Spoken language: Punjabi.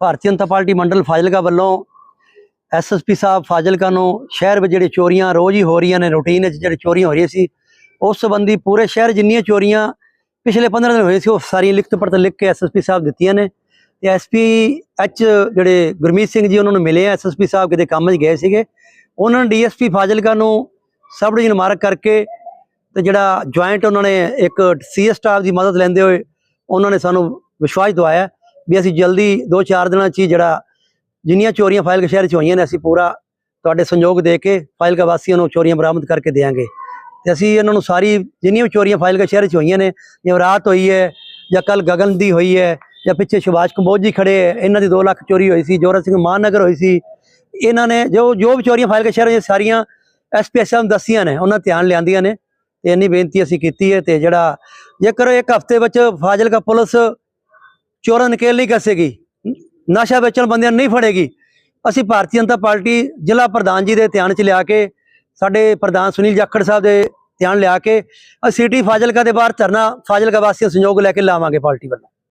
ਭਾਰਤੀ ਜਨਤਾ ਪਾਰਟੀ ਮੰਡਲ ਫਾਜ਼ਿਲਕਾ ਵੱਲੋਂ ਐਸਐਸਪੀ ਸਾਹਿਬ ਫਾਜ਼ਿਲਕਾ ਨੂੰ ਸ਼ਹਿਰ ਵਿੱਚ ਜਿਹੜੇ ਚੋਰੀਆਂ ਰੋਜ਼ ਹੀ ਹੋ ਰਹੀਆਂ ਨੇ ਰੂਟੀਨ ਵਿੱਚ ਜਿਹੜੇ ਚੋਰੀਆਂ ਹੋ ਰਹੀਆਂ ਸੀ, ਉਸ ਸੰਬੰਧੀ ਪੂਰੇ ਸ਼ਹਿਰ ਜਿੰਨੀਆਂ ਚੋਰੀਆਂ ਪਿਛਲੇ 15 ਦਿਨ ਹੋਏ ਸੀ, ਉਹ ਸਾਰੀਆਂ ਲਿਖਤ ਪੜਤ ਲਿਖ ਕੇ ਐਸਐਸਪੀ ਸਾਹਿਬ ਦਿੱਤੀਆਂ ਨੇ ਤੇ ਐਸਪੀ ਐਚ ਜਿਹੜੇ ਗੁਰਮੀਤ ਸਿੰਘ ਜੀ ਉਹਨਾਂ ਨੂੰ ਮਿਲੇ ਆ ਐਸਐਸਪੀ ਸਾਹਿਬ ਕਿਤੇ ਕੰਮ 'ਚ ਗਏ ਸੀਗੇ, ਉਹਨਾਂ ਨੇ ਡੀਐਸਪੀ ਫਾਜ਼ਿਲਕਾ ਨੂੰ ਸਬ ਡਿਵੀਜ਼ਨ ਮਾਰਕ ਕਰਕੇ ਤੇ ਜਿਹੜਾ ਜੁਆਇੰਟ ਉਹਨਾਂ ਨੇ ਇੱਕ ਸੀਐਸ ਸਟਾਫ ਦੀ ਮਦਦ ਲੈਂਦੇ ਹੋਏ ਉਹਨਾਂ ਨੇ ਸਾਨੂੰ ਵਿਸ਼ਵਾਸ ਦਵਾਇਆ। ਵੀ ਅਸੀਂ ਜਲਦੀ 2-4 ਦਿਨਾਂ 'ਚ ਹੀ ਜਿਹੜਾ ਜਿੰਨੀਆਂ ਚੋਰੀਆਂ ਫਾਜ਼ਿਲਕਾ ਸ਼ਹਿਰ 'ਚ ਹੋਈਆਂ ਨੇ, ਅਸੀਂ ਪੂਰਾ ਤੁਹਾਡੇ ਸੰਯੋਗ ਦੇ ਕੇ ਫਾਜ਼ਿਲਕਾ ਵਾਸੀਆਂ ਨੂੰ ਚੋਰੀਆਂ ਬਰਾਮਦ ਕਰਕੇ ਦੇਵਾਂਗੇ। ਤੇ ਅਸੀਂ ਇਹਨਾਂ ਨੂੰ ਸਾਰੀ ਜਿੰਨੀਆਂ ਵੀ ਚੋਰੀਆਂ ਫਾਜ਼ਿਲਕਾ ਸ਼ਹਿਰ 'ਚ ਹੋਈਆਂ ਨੇ, ਜਿਵੇਂ ਰਾਤ ਹੋਈ ਹੈ ਜਾਂ ਕੱਲ ਗਗਨ ਦੀ ਹੋਈ ਹੈ ਜਾਂ ਪਿੱਛੇ ਸੁਭਾਸ਼ ਕੰਬੋਜ ਜੀ ਖੜੇ ਹੈ, ਇਹਨਾਂ ਦੀ 2 ਲੱਖ ਚੋਰੀ ਹੋਈ ਸੀ ਜੋਰਾ ਸਿੰਘ ਮਹਾਨਗਰ ਹੋਈ ਸੀ, ਇਹਨਾਂ ਨੇ ਜੋ ਜੋ ਵੀ ਚੋਰੀਆਂ ਫਾਜ਼ਿਲਕਾ ਸ਼ਹਿਰ ਹੋਈਆਂ, ਸਾਰੀਆਂ ਐਸਪੀਐਸ ਨੂੰ ਦੱਸੀਆਂ ਨੇ, ਉਹਨਾਂ ਧਿਆਨ ਲਿਆਂਦੀਆਂ ਨੇ, ਤੇ ਇੰਨੀ ਬੇਨਤੀ ਅਸੀਂ ਕੀਤੀ ਹੈ, ਤੇ ਜਿਹੜਾ ਜੇਕਰ ਇੱਕ ਹਫ਼ਤੇ ਵਿੱਚ ਫਾਜ਼ਿਲਕਾ ਪੁਲਿਸ ਚੋਰਾਂ ਨਕੇਲ ਨਹੀਂ ਕੱਸੇਗੀ ਨਸ਼ਾ ਵੇਚਣ ਬੰਦਿਆਂ ਨੂੰ ਨਹੀਂ ਫੜੇਗੀ। ਅਸੀਂ ਭਾਰਤੀ ਜਨਤਾ ਪਾਰਟੀ ਜ਼ਿਲ੍ਹਾ ਪ੍ਰਧਾਨ ਜੀ ਦੇ ਧਿਆਨ 'ਚ ਲਿਆ ਕੇ, ਸਾਡੇ ਪ੍ਰਧਾਨ ਸੁਨੀਲ ਜਾਖੜ ਸਾਹਿਬ ਦੇ ਧਿਆਨ ਲਿਆ ਕੇ, ਅਸੀਂ ਸਿਟੀ ਫਾਜ਼ਿਲਕਾ ਦੇ ਬਾਹਰ ਧਰਨਾ ਫਾਜ਼ਿਲਕਾ ਵਾਸੀਆਂ ਸੰਯੋਗ ਲੈ ਕੇ ਲਾਵਾਂਗੇ ਪਾਰਟੀ ਵੱਲੋਂ।